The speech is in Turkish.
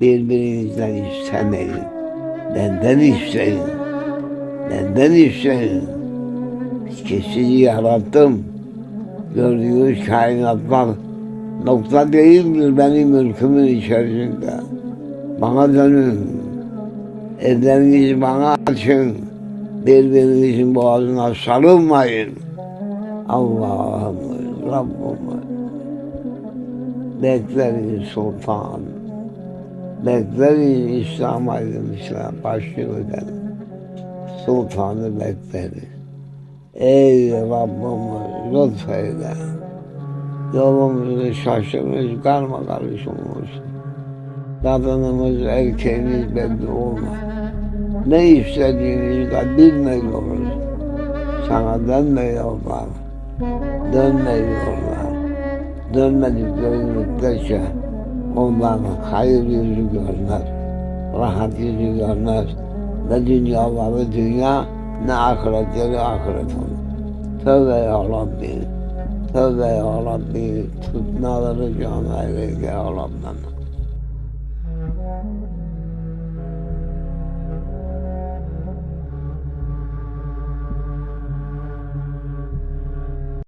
Birbirinizden istemeyin. Benden isteyin. Benden isteyin. Ki sizi yarattım. Gördüğünüz kainatlar nokta değildir benim mülkümün içerisinde. Bana dönün. Ellerinizi bana açın. Birbirinizin boğazına sarılmayın. Allah'ım, Rabbim. Bekleriz sultan. Bekleriz İslam aydınlıkla başlıyor edelim. Sultanı bekleriz. Ey Rabbim lütfeyle. Yolumuzu şaşırmış, karma karış olmuş. Kadınımız, erkeğimiz belli olmaz. Ne istediğinizi de bilmiyoruz. Sana dönmüyorlar. Dönmüyorlar. Dönmedikleri müddetçe onların hayır yüzü görmez. Rahat yüzü görmez. Ne dünyaları dünya, ne ahiretleri ahiret olur. Tövbe ya Rabbi. Tövbe ya Rabbi. Tutmaları can eyle ya Rabbi.